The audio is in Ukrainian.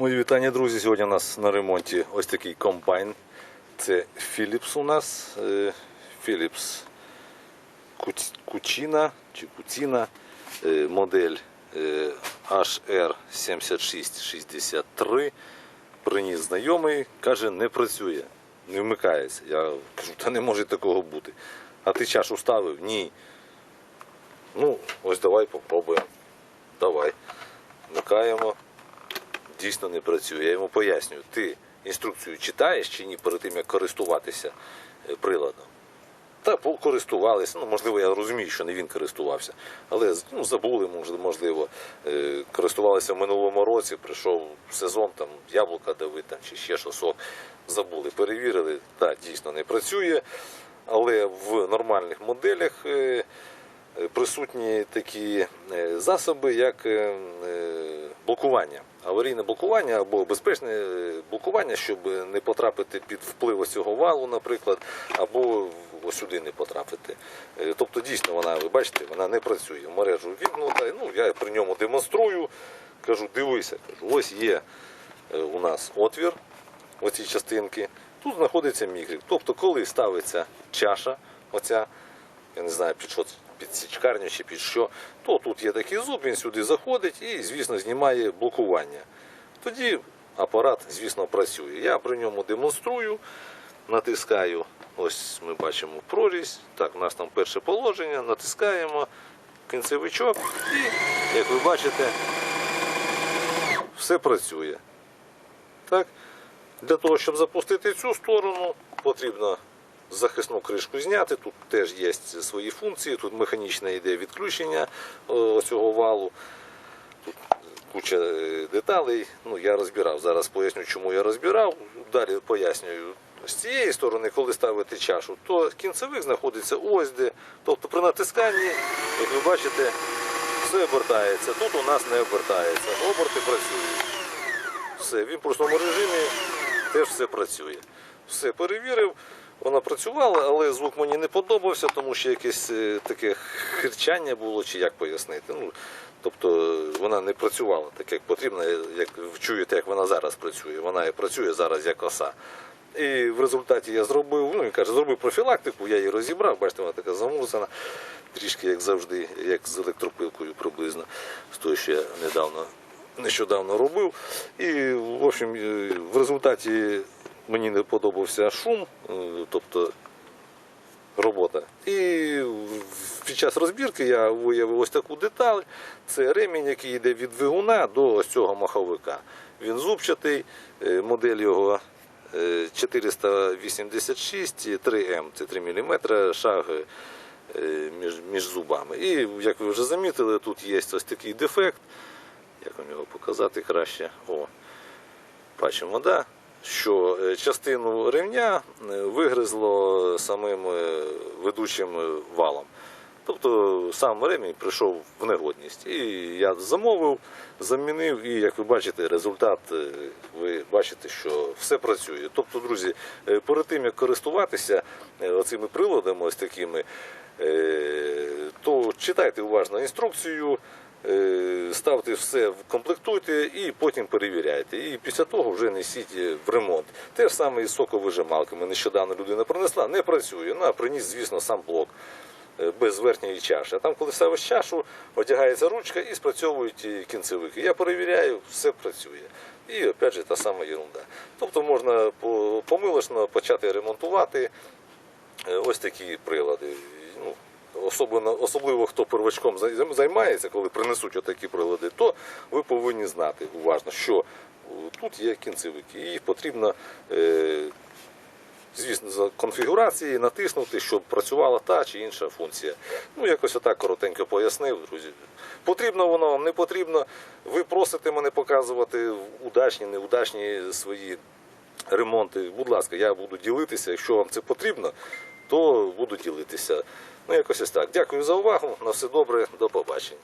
Мої вітання, друзі. Сьогодні у нас на ремонті ось такий комбайн. Це Philips у нас. е, Philips Кучина чи Куціна. е, Модель е, HR7663. Приніс знайомий, каже, не працює, не вмикається. Я кажу, та не може такого бути. А ти чашу ставив? Ні. Ну, ось давай попробуємо. Давай. Вмикаємо дійсно не працює. Я йому пояснюю, ти інструкцію читаєш чи ні перед тим, як користуватися е, приладом. Та користувалися, ну можливо, я розумію, що не він користувався, але ну, забули, можливо, е, користувалися в минулому році, прийшов сезон, там яблука дави там, чи ще що сок. Забули, перевірили, так, дійсно не працює, але в нормальних моделях е, присутні такі е, засоби, як е, е, блокування. Аварійне блокування або безпечне блокування, щоб не потрапити під вплив ось цього валу, наприклад, або ось сюди не потрапити. Тобто дійсно вона, ви бачите, вона не працює. Мережу вімкнута. Ну, я при ньому демонструю, кажу, дивися, ось є у нас отвір, оці частинки. Тут знаходиться мікрик. Тобто, коли ставиться чаша, оця, я не знаю під що, це, під січкарню чи під що, то тут є такий зуб, він сюди заходить і, звісно, знімає блокування. Тоді апарат, звісно, працює. Я при ньому демонструю, натискаю, ось ми бачимо прорізь. Так, у нас там перше положення, натискаємо кінцевичок і, як ви бачите, все працює. Так? Для того, щоб запустити цю сторону, потрібно захисну кришку зняти. Тут теж є свої функції. Тут механічне йде відключення е, цього валу. Тут куча е, деталей. Ну, я розбирав. Зараз поясню, чому я розбирав. Далі пояснюю. З цієї сторони, коли ставити чашу, то кінцевик знаходиться ось де. Тобто при натисканні, як ви бачите, все обертається. Тут у нас не обертається. Оберти працюють. Все, в імпульсному режимі теж все працює. Все перевірив, вона працювала, але звук мені не подобався, тому що якесь е, таке хирчання було, чи як пояснити. Ну, тобто вона не працювала так, як потрібно, як чуєте, як вона зараз працює. Вона працює зараз як оса. І в результаті я зробив, ну він каже, зробив профілактику, я її розібрав, бачите, вона така замусана, трішки як завжди, як з електропилкою приблизно, з того, що я недавно нещодавно робив. І, в общем, е, в результаті мені не подобався шум, е, тобто робота. І під час розбірки я виявив ось таку деталь. Це ремінь, який йде від двигуна до ось цього маховика. Він зубчатий, е, модель його е, 486 3М, це 3 мм, шаг е, між, між зубами. І як ви вже замітили, тут є ось такий дефект. Як вам його показати краще? О, бачимо, да? Що е, частину ремня е, вигризло самим е, ведучим валом. Тобто сам ремінь прийшов в негодність. І я замовив, замінив, і як ви бачите, результат, ви бачите, що все працює. Тобто, друзі, перед тим як користуватися оцими приладами, ось такими, то читайте уважно інструкцію. Е, Ставте все, комплектуйте і потім перевіряйте. І після того вже несіть е, в ремонт. Те ж саме із соковижималками. Нещодавно людина принесла, не працює. Ну, а приніс, звісно, сам блок е, без верхньої чаші. А там, коли ставиш чашу, одягається ручка і спрацьовують кінцевики. Я перевіряю, все працює. І опять же та сама ерунда. Тобто можна по- помилошно почати ремонтувати ось такі прилади. Ну, Особливо, особливо хто первачком займається, коли принесуть отакі прилади, то ви повинні знати уважно, що е, тут є кінцевики. І їх потрібно, е, звісно, за конфігурації натиснути, щоб працювала та чи інша функція. Ну, якось отак коротенько пояснив, друзі. Потрібно воно вам, не потрібно. Ви просите мене показувати удачні, неудачні свої ремонти. Будь ласка, я буду ділитися. Якщо вам це потрібно, то буду ділитися. Ну, якось ось так. Дякую за увагу. На все добре, до побачення.